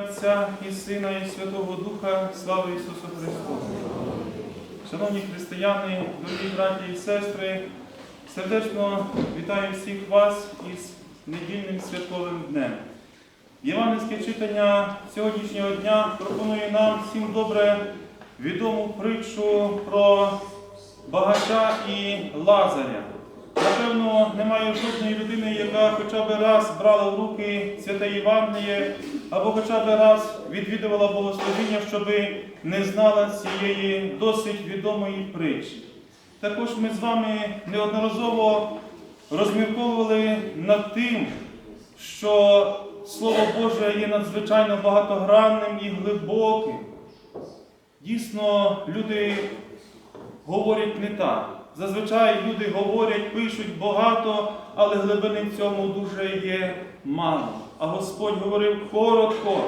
Отця і Сина, і Святого Духа, слава Ісусу Христу! Шановні християни, дорогі браті і сестри, сердечно вітаю всіх вас із недільним святковим днем. Євангельське читання сьогоднішнього дня пропонує нам всім добре відому притчу про багача і Лазаря. Напевно, немає жодної людини, яка хоча б раз брала в руки святе Євангеліє, або хоча б раз відвідувала богослужіння, щоб не знала цієї досить відомої притчі. Також ми з вами неодноразово розмірковували над тим, що Слово Боже є надзвичайно багатогранним і глибоким. Дійсно, люди говорять не так. Зазвичай люди говорять, пишуть багато, але глибини в цьому дуже є мало. А Господь говорив коротко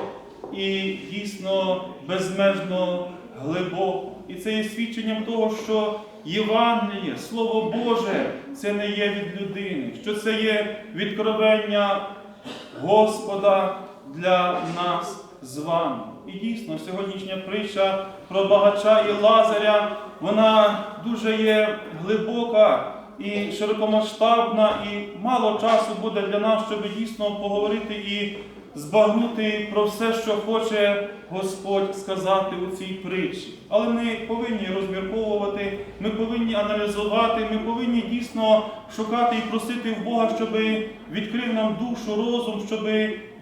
і дійсно безмежно глибоко. І це є свідченням того, що Євангеліє, Слово Боже, це не є від людини, що це є відкровення Господа для нас з вами. І дійсно, сьогоднішня притча про багача і Лазаря, вона дуже є глибока і широкомасштабна, і мало часу буде для нас, щоб дійсно поговорити і збагнути про все, що хоче Господь сказати у цій притчі. Але ми повинні розмірковувати, ми повинні аналізувати, ми повинні дійсно шукати і просити в Бога, щоб відкрив нам душу, розум, щоб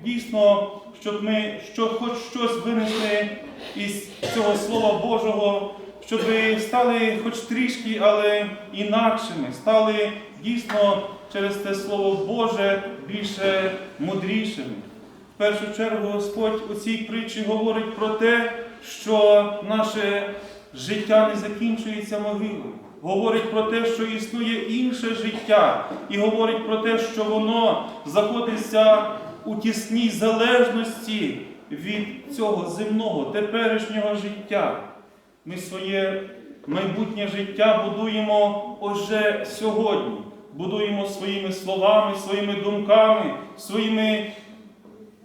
дійсно, щоб ми що, хоч щось винесли із цього Слова Божого, щоб стали хоч трішки, але інакшими, стали дійсно через те Слово Боже більше мудрішими. В першу чергу Господь у цій притчі говорить про те, що наше життя не закінчується могилою. Говорить про те, що існує інше життя, і говорить про те, що воно знаходиться у тісній залежності від цього земного, теперішнього життя. Ми своє майбутнє життя будуємо уже сьогодні, будуємо своїми словами, своїми думками, своїми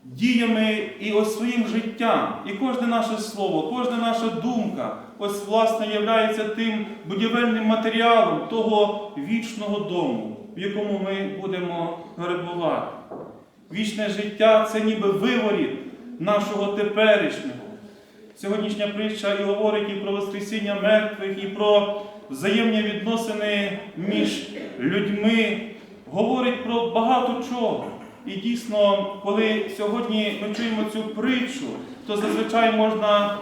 діями і ось своїм життям. І кожне наше слово, кожна наша думка, ось власне являється тим будівельним матеріалом того вічного дому, в якому ми будемо перебувати. Вічне життя це ніби виворіт нашого теперішнього. Сьогоднішня притча і говорить і про Воскресіння мертвих, і про взаємні відносини між людьми, говорить про багато чого. І дійсно, коли сьогодні ми чуємо цю притчу, то зазвичай можна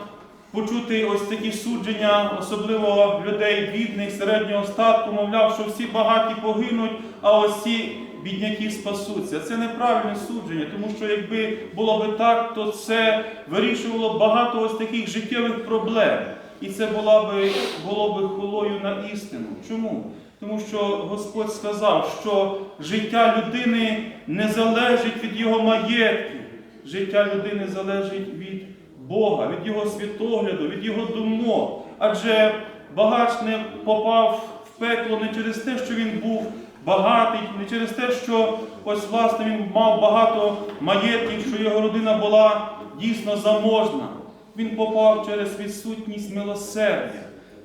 почути ось такі судження, особливо людей бідних, середнього статку, мовляв, що всі багаті погинуть, а ось ці бідняки спасуться. Це неправильне судження, тому що якби було би так, то це вирішувало багато ось таких життєвих проблем. І це була би, було би хвилою на істину. Чому? Тому що Господь сказав, що життя людини не залежить від його маєтків. Життя людини залежить від Бога, від Його світогляду, від Його думок. Адже багач не попав в пекло не через те, що він був багатий, не через те, що ось власне він мав багато маєтків, що його родина була дійсно заможна. Він попав через відсутність милосердя,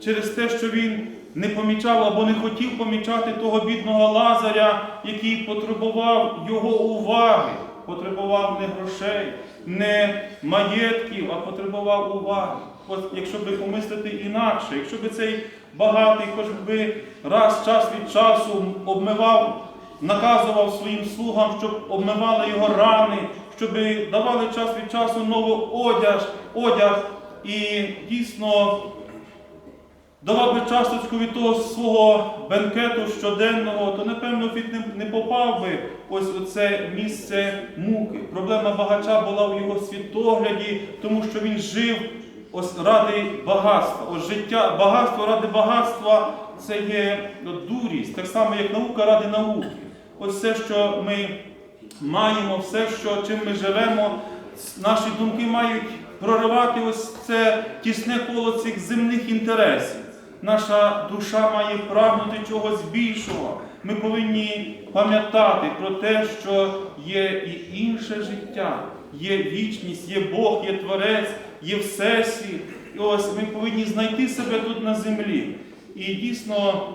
через те, що він не помічав або не хотів помічати того бідного Лазаря, який потребував його уваги, потребував не грошей, не маєтків, а потребував уваги. От якщо би помислити інакше, якщо би цей багатий, хоч би раз час від часу обмивав, наказував своїм слугам, щоб обмивали його рани, щоб давали час від часу новий одяг, одяг і дійсно давав би часточку від того свого бенкету щоденного, то напевно він не, не попав би ось це місце муки. Проблема багача була у його світогляді, тому що він жив ось ради багатства. Ось життя, багатство ради багатства це є дурість, так само, як наука ради науки. Ось все, що ми маємо, все, що, чим ми живемо, наші думки мають проривати ось це тісне коло цих земних інтересів. Наша душа має прагнути чогось більшого. Ми повинні пам'ятати про те, що є і інше життя, є вічність, є Бог, є Творець, є Всесвіт. І ось ми повинні знайти себе тут на землі. І дійсно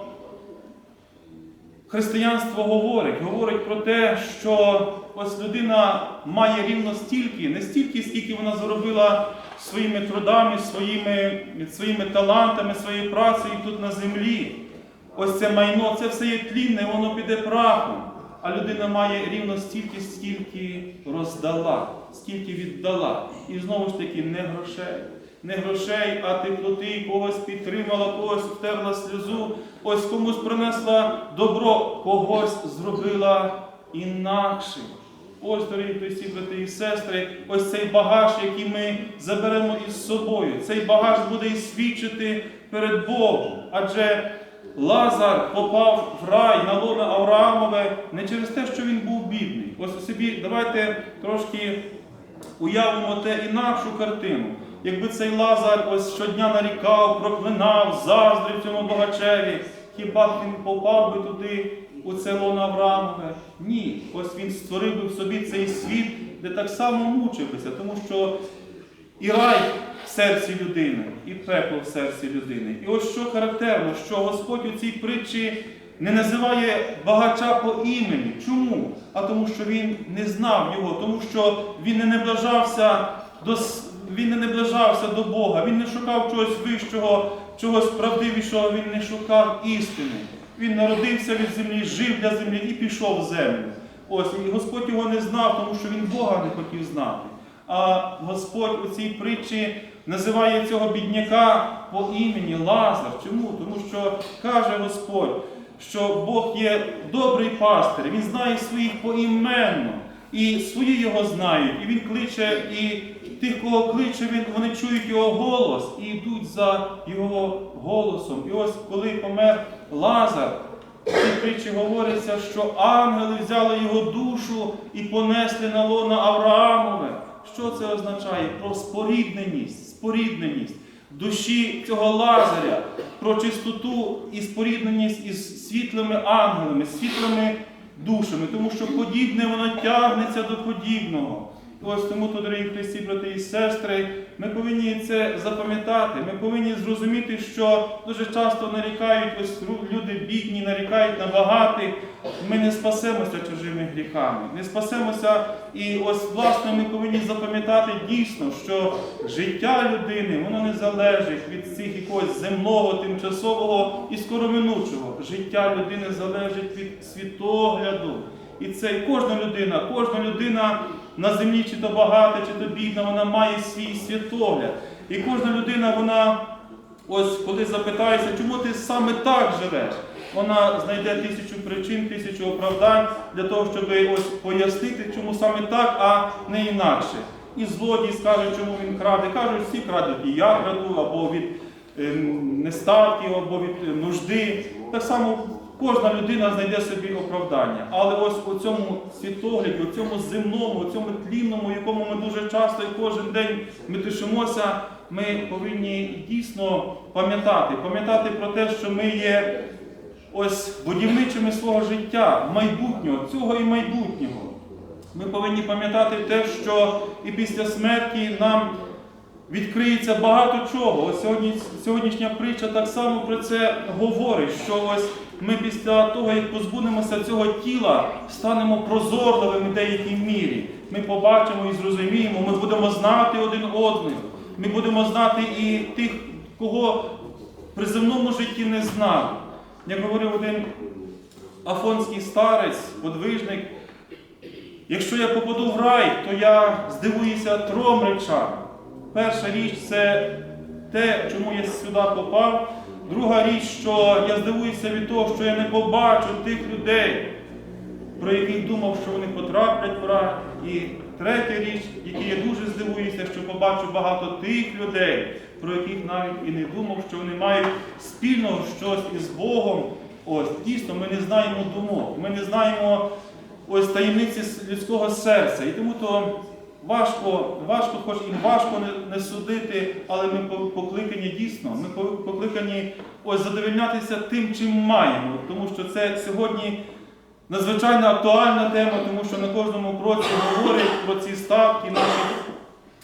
християнство говорить, говорить про те, що ось людина має рівно стільки, не стільки, скільки вона заробила своїми трудами, своїми, своїми талантами, своєю працею тут на землі. Ось це майно, це все є тлінне, воно піде прахом. А людина має рівно стільки, скільки роздала, скільки віддала. І знову ж таки, не грошей. Не грошей, а теплоти, когось підтримала, когось втерла сльозу, ось комусь принесла добро, когось зробила інакше. Ось, дорогі Христі, брати і сестри, ось цей багаж, який ми заберемо із собою. Цей багаж буде і свідчити перед Богом. Адже Лазар попав в рай на лоно Авраамове не через те, що він був бідний. Ось собі давайте трошки уявимо те інакшу картину. Якби цей Лазар ось щодня нарікав, проклинав, заздрив цьому богачеві, хіба б він попав би туди, у це лоно Авраамове? Ні. Ось він створив би в собі цей світ, де так само мучився, тому що і рай в серці людини, і пекло в серці людини. І ось що характерно, що Господь у цій притчі не називає багача по імені. Чому? А тому, що він не знав його, тому що він не наближався до він не наближався до Бога, він не шукав чогось вищого, чогось правдивішого, він не шукав істини. Він народився від землі, жив для землі і пішов в землю. Ось, і Господь його не знав, тому що він Бога не хотів знати. А Господь у цій притчі називає цього бідняка по імені Лазар. Чому? Тому що каже Господь, що Бог є добрий пастир, Він знає своїх поіменно, і свої його знають, і він кличе, і тих, кого кличе, він, вони чують його голос і йдуть за його голосом. І ось коли помер Лазар, в цій притчі говориться, що ангели взяли його душу і понесли на лоно Авраамове. Що це означає? Про спорідненість, спорідненість душі цього Лазаря, про чистоту і спорідненість із світлими ангелами, світлими душами, тому що подібне воно тягнеться до подібного. Ось тому, то, дорогі Христі, брати і сестри, ми повинні це запам'ятати. Ми повинні зрозуміти, що дуже часто нарікають, ось люди бідні, нарікають на багатих. Ми не спасемося чужими гріхами, не спасемося. І ось, власне, ми повинні запам'ятати дійсно, що життя людини воно не залежить від цих якогось земного, тимчасового і скороминучого. Життя людини залежить від світогляду. І це і кожна людина, кожна людина на землі, чи то багата, чи то бідна, вона має свій світогляд. І кожна людина, вона, ось коли запитається, чому ти саме так живеш, вона знайде тисячу причин, тисячу оправдань для того, щоб ось пояснити, чому саме так, а не інакше. І злодій скаже, чому він краде. Кажуть, всі крадуть, і я краду, або від ем, нестатків, або від е, нужди. Так само кожна людина знайде собі оправдання. Але ось у цьому світогляді, у цьому земному, у цьому тлінному, якому ми дуже часто і кожен день метушимося, ми повинні дійсно пам'ятати, пам'ятати про те, що ми є ось будівничими свого життя, майбутнього, цього і майбутнього. Ми повинні пам'ятати те, що і після смерті нам відкриється багато чого. Ось сьогодні, сьогоднішня притча так само про це говорить, що ось ми після того, як позбудемося цього тіла, станемо прозорливими в деякій мірі. Ми побачимо і зрозуміємо, ми будемо знати один одних. Ми будемо знати і тих, кого при земному житті не знали. Як говорив один афонський старець, подвижник, Якщо я попаду в рай, то я здивуюся трьом речам. Перша річ це те, чому я сюди попав. Друга річ, що я здивуюся від того, що я не побачу тих людей, про яких думав, що вони потраплять в рай. І третя річ, якій я дуже здивуюся, що побачу багато тих людей, про яких навіть і не думав, що вони мають спільного щось із Богом. Ось дійсно, ми не знаємо думок, ми не знаємо ось таємниці людського серця. І тому то важко, важко, хоч і важко не, не судити, але ми покликані дійсно, ми покликані ось задовольнятися тим, чим маємо. Тому що це сьогодні надзвичайно актуальна тема, тому що на кожному кроці говорять про ці статки наших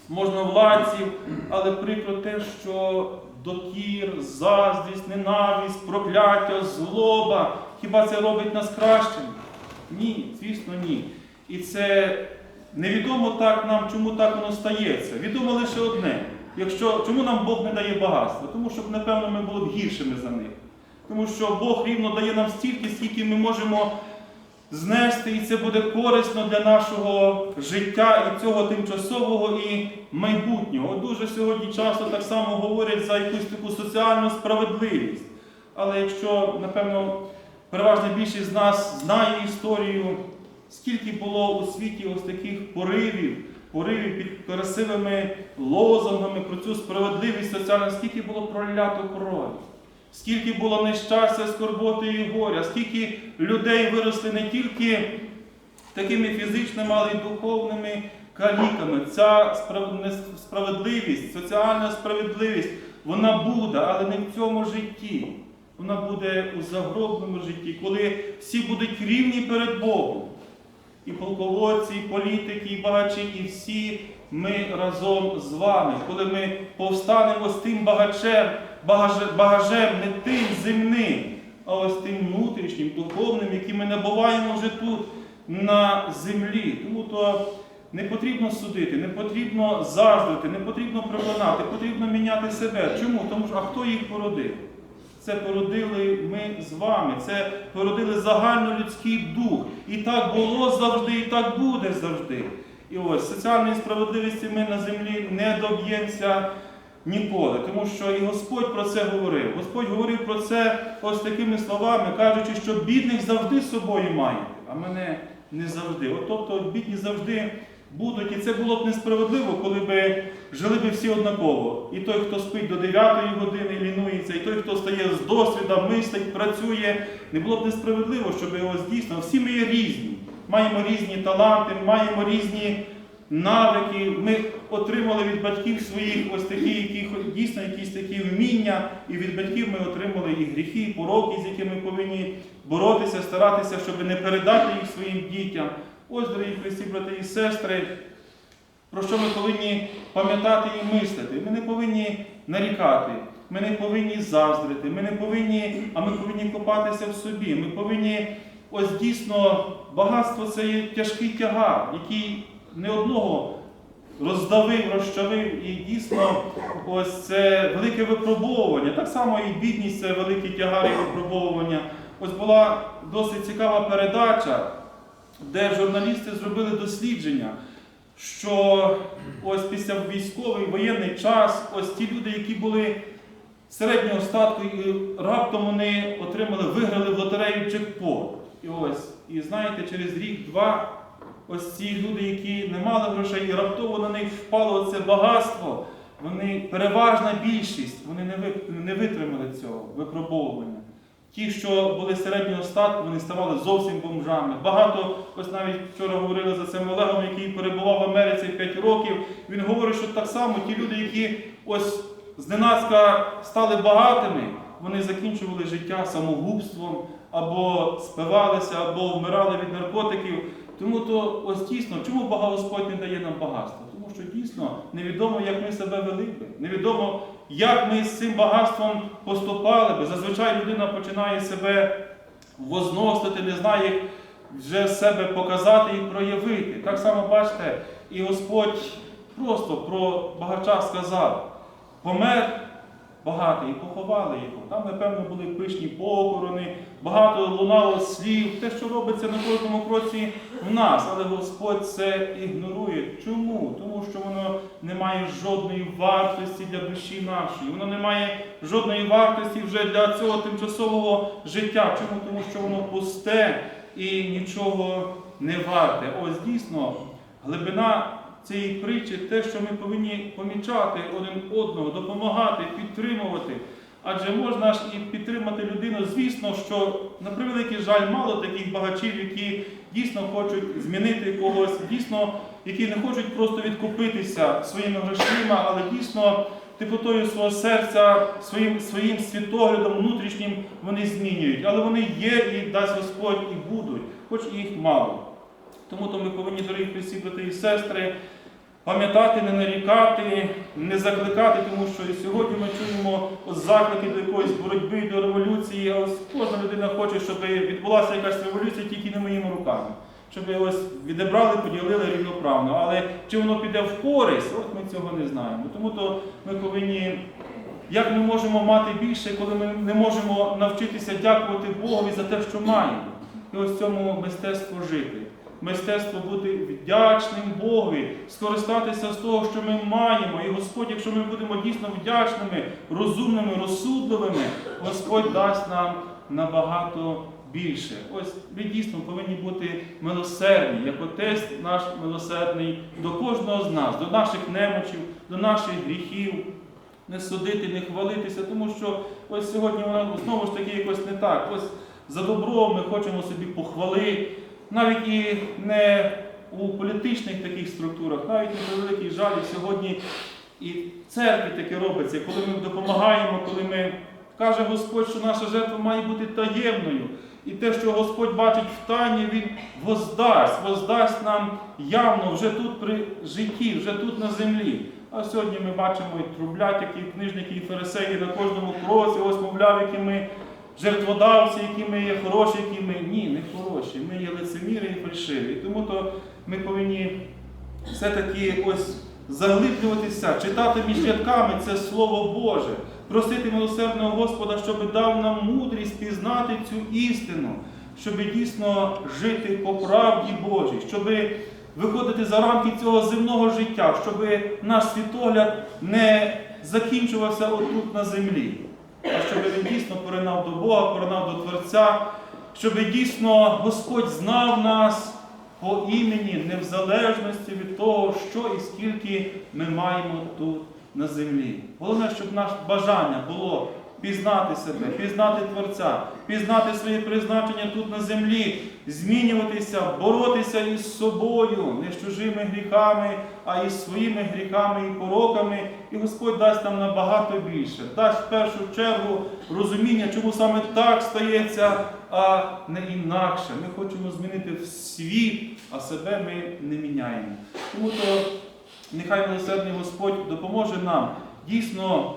можновладців, але прикро те, що докір, заздрість, ненависть, прокляття, злоба, хіба це робить нас кращими? Ні, звісно, ні. І це невідомо так нам, чому так воно стається. Відомо лише одне. Якщо, чому нам Бог не дає багатства? Тому що, напевно, ми були б гіршими за них. Тому що Бог рівно дає нам стільки, скільки ми можемо знести, і це буде корисно для нашого життя і цього тимчасового і майбутнього. Дуже сьогодні часто так само говорять за якусь таку соціальну справедливість. Але якщо, напевно, переважна більшість з нас знає історію, скільки було у світі ось таких поривів, поривів під красивими лозунгами про цю справедливість соціальну, скільки було пролято крові. Скільки було нещастя, скорботи і горя, скільки людей виросли не тільки такими фізичними, але й духовними каліками. Ця справедливість, соціальна справедливість, вона буде, але не в цьому житті. Вона буде у загробному житті, коли всі будуть рівні перед Богом. І полководці, і політики, і багачі, і всі ми разом з вами, коли ми повстанемо з тим багачем, багажем не тим земним, а ось тим внутрішнім, духовним, який ми набуваємо вже тут на землі. Тому то не потрібно судити, не потрібно заздрити, не потрібно проклинати, потрібно міняти себе. Чому? Тому що а хто їх породив? Це породили ми з вами, це породили загальнолюдський дух. І так було завжди, і так буде завжди. І ось соціальної справедливості ми на землі не доб'ємося ніколи. Тому що і Господь про це говорив. Господь говорив про це ось такими словами, кажучи, що бідних завжди з собою маєте, а мене не завжди. От тобто бідні завжди будуть. І це було б несправедливо, коли б жили б всі однаково. І той, хто спить до 9 години, лінується, і той, хто стає з досвіда, мислить, працює. Не було б несправедливо, щоб ось дійсно всі ми є різні. Маємо різні таланти, маємо різні навики. Ми отримали від батьків своїх ось такі, які дійсно якісь такі вміння, і від батьків ми отримали і гріхи, і пороки, з якими повинні боротися, старатися, щоб не передати їх своїм дітям. Ось, дорогі Христі, брати і сестри, про що ми повинні пам'ятати і мислити. Ми не повинні нарікати, ми не повинні заздрити, ми не повинні, а ми повинні копатися в собі. Ми повинні, ось дійсно, багатство це є тяжкий тягар, який не одного роздавив, розчавив, і дійсно ось це велике випробовування. Так само і бідність це великий тягар і випробовування. Ось була досить цікава передача, де журналісти зробили дослідження, що ось після військовий воєнний час, ось ті люди, які були середнього статку, і раптом вони отримали, виграли в лотерею джекпот. І ось, і знаєте, через рік-два ось ці люди, які не мали грошей, і раптово на них впало це багатство, вони переважна більшість, вони не витримали цього випробовування. Ті, що були середнього статку, вони ставали зовсім бомжами. Багато, ось навіть вчора говорили за цим Олегом, який перебував в Америці 5 років. Він говорить, що так само ті люди, які ось зненацька стали багатими, вони закінчували життя самогубством, або спивалися, або вмирали від наркотиків. Тому то ось дійсно, чому Бога Господь не дає нам багатства? Тому що дійсно невідомо, як ми себе вели би, невідомо, як ми з цим багатством поступали би. Зазвичай людина починає себе возносити, не знає, як вже себе показати і проявити. Так само бачите, і Господь просто про багача сказав: помер багатий і поховали його. Там, напевно, були пишні похорони, багато лунало слів, те, що робиться на кожному кроці в нас, але Господь це ігнорує. Чому? Тому що воно не має жодної вартості для душі нашої. Воно не має жодної вартості вже для цього тимчасового життя. Чому? Тому що воно пусте і нічого не варте. Ось дійсно глибина цієї притчі те, що ми повинні помічати один одного, допомагати, підтримувати. Адже можна ж і підтримати людину, звісно, що на превеликий жаль мало таких багачів, які дійсно хочуть змінити когось, дійсно, які не хочуть просто відкупитися своїми грошима, але дійсно теплотою свого серця, своїм, своїм світоглядом внутрішнім вони змінюють. Але вони є і дасть Господь і будуть. хоч і їх мало. Тому то ми повинні, дорогі Христі, брати і сестри, пам'ятати, не нарікати, не закликати, тому що і сьогодні ми чуємо заклики до якоїсь боротьби, до революції. Ось кожна людина хоче, щоб відбулася якась революція тільки не моїми руками. Щоб ось відібрали, поділили рівноправно. Але чи воно піде в користь, от ми цього не знаємо. Тому то ми повинні. Як ми можемо мати більше, коли ми не можемо навчитися дякувати Богові за те, що маємо? І ось цьому мистецтво жити. Мистецтво бути вдячним Богові, скористатися з того, що ми маємо. І Господь, якщо ми будемо дійсно вдячними, розумними, розсудливими, Господь дасть нам набагато більше. Ось ми дійсно повинні бути милосердні, як Отець наш милосердний до кожного з нас, до наших немочів, до наших гріхів не судити, не хвалитися, тому що ось сьогодні воно знову ж таки якось не так. Ось за добро ми хочемо собі похвали, навіть і не у політичних таких структурах, навіть при великій жалі сьогодні і церкві таке робиться, коли ми допомагаємо, коли ми каже Господь, що наша жертва має бути таємною. І те, що Господь бачить в тайні, Він воздасть, воздасть нам явно вже тут при житті, вже тут на землі. А сьогодні ми бачимо і трублять, які книжники і фарисеї на кожному кроці, ось мовляв, які ми жертводавці, які ми є хороші, які ми ні, не хороші. Ми є лицеміри і фальшиві. І тому то ми повинні все-таки ось заглиблюватися, читати між рядками це Слово Боже, просити милосердного Господа, щоб дав нам мудрість пізнати цю істину, щоб дійсно жити по правді Божій, щоб виходити за рамки цього земного життя, щоб наш світогляд не закінчувався отут на землі, а щоб він дійсно поринав до Бога, поринав до Творця, щоб дійсно Господь знав нас по імені, не в залежності від того, що і скільки ми маємо тут на землі. Головне, щоб наше бажання було пізнати себе, пізнати Творця, пізнати своє призначення тут на землі, змінюватися, боротися із собою, не з чужими гріхами, а із своїми гріхами і пороками. І Господь дасть нам набагато більше. Дасть в першу чергу розуміння, чому саме так стається, а не інакше. Ми хочемо змінити світ, а себе ми не міняємо. Тому то нехай милосердний Господь допоможе нам дійсно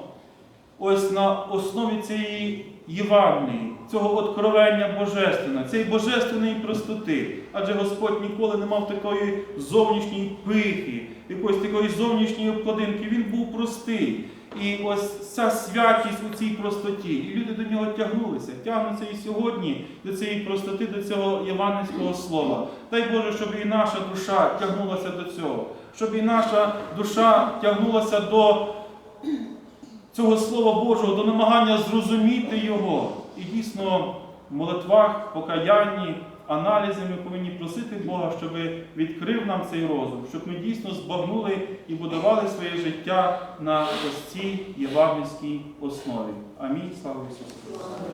ось на основі цієї Євангелії, цього откровення Божественного, цієї божественної простоти. Адже Господь ніколи не мав такої зовнішньої пихи, якоїсь такої зовнішньої обкладинки. Він був простий. І ось ця святість у цій простоті. І люди до нього тягнулися, тягнуться і сьогодні до цієї простоти, до цього євангельського слова. Дай Боже, щоб і наша душа тягнулася до цього, щоб і наша душа тягнулася до цього Слова Божого, до намагання зрозуміти Його. І дійсно в молитвах, покаянні, аналізі ми повинні просити Бога, щоб відкрив нам цей розум, щоб ми дійсно збагнули і будували своє життя на ось цій євангельській основі. Амінь. Слава Ісусу! Христу!